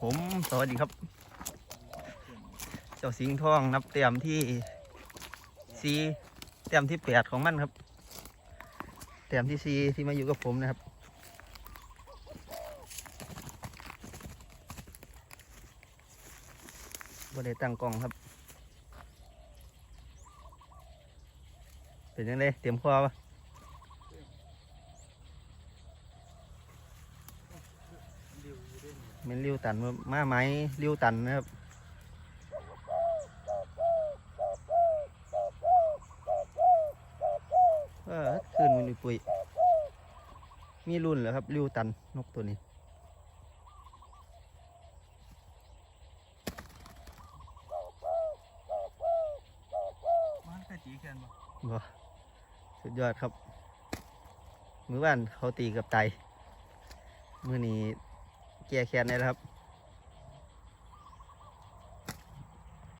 ผมสวัสดีครับ เจ้าสิงห์ทองนับเต็มที่สีเต็มที่แปดของมันครับเต็มที่สีที่มาอยู่กับผมนะครับบ่ได้ตั้งกล้องครับ เป็นยังไงเตรียมคอปะ เป็นริ้วตันมามาไหมริ้วตันนะครับเออขึ้นมันปุยมีรุ่นเหรอครับริ้วตันนกตัวนี้มันกะจีแคนบ่บ่สุดยอดครับ มือว่านเขาตีกับไตมือนี้ เกียร์แขนได้แล้ครับ